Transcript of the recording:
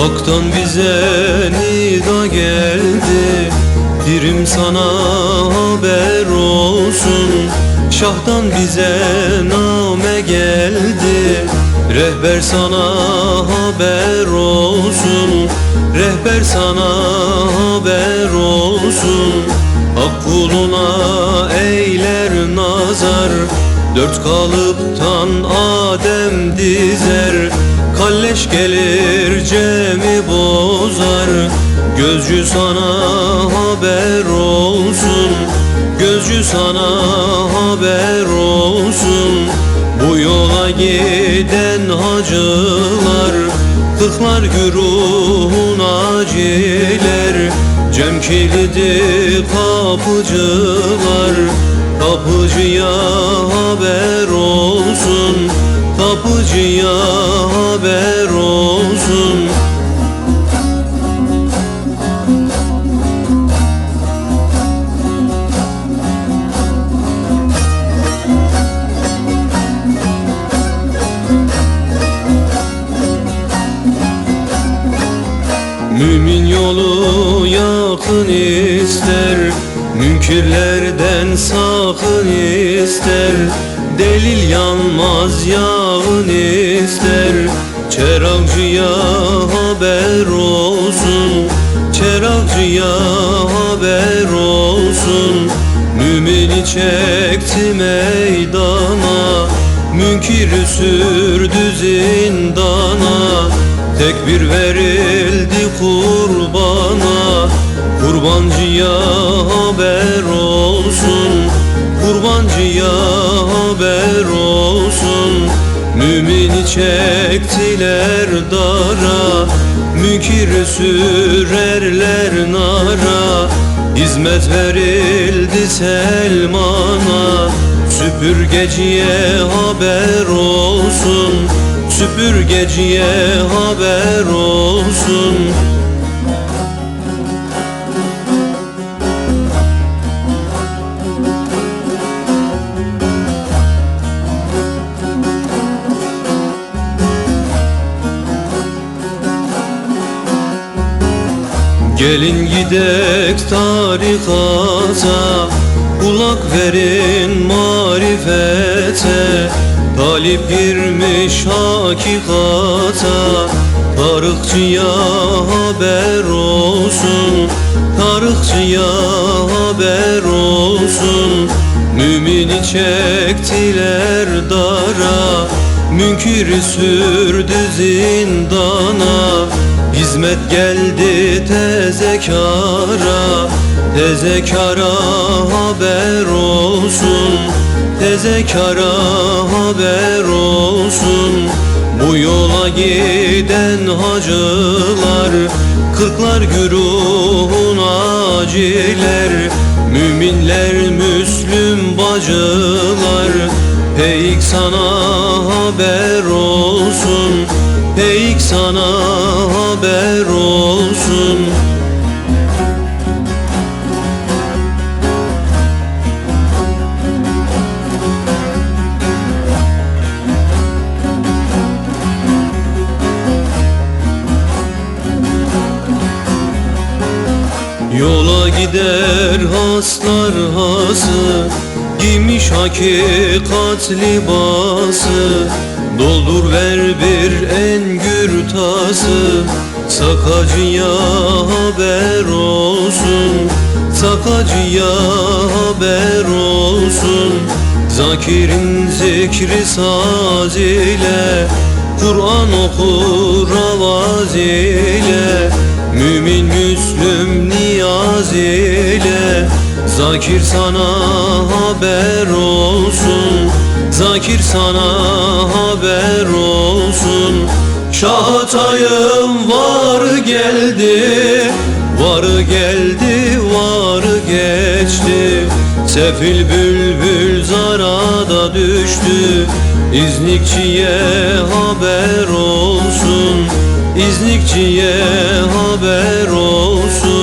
Hak'tan bize nida geldi. Dirim sana haber olsun. Şah'tan bize name geldi. Rehber sana haber olsun. Rehber sana haber olsun. Hak kuluna eyler nazar. Dört kalıptan Adem dizer Kalleş gelir cemi bozar. Gözcü sana haber olsun Gözcü sana haber olsun. Bu yola giden hacılar Kırklar güruhun aciler. Cem kilidi kapıcılar Kapıcıya haber olsun Kapıcıya haber Mümin yolu yakın ister Münkirlerden sakın ister. Delil yanmaz yağın ister. Çeragcıya haber olsun Çeragcıya haber olsun. Mümini çekti meydana Münkiri sürdü zindana Tekbir verildi kurbana. Kurbancıya haber olsun. Kurbancıya haber olsun. Mümini çektiler dara. Münkiri sürerler nara. Hizmet verildi Selman'a. Süpürgeciye haber olsun Süpürgeciye haber olsun. Gelin gidek tarikata Kulak verin marifete Talip girmiş hakikata Tarıkçıya haber olsun. Tarıkçıya haber olsun. Mümini çektiler dara Münkiri sürdü zindana. Hizmet geldi tezekara Tezekara haber olsun Tezekara haber olsun. Bu yola giden hacılar Kırklar güruhun aciler. Müminler Müslüm bacılar Peyk sana haber olsun Peyk sana haber olsun Yola gider haslar hası Giymiş hakikat libası. Doldur ver bir engür tası Sakacıya haber olsun Sakacıya haber olsun. Zakir'in zikri saz ile Kur'an okur avaz ile Mümin Müslüm niyaz ile Zakir sana haber olsun. Zakir sana haber olsun. Şahatayım var geldi Var geldi var geçti. Sefil bülbül zarada düştü İznikçiye haber olsun İznikçiye haber olsun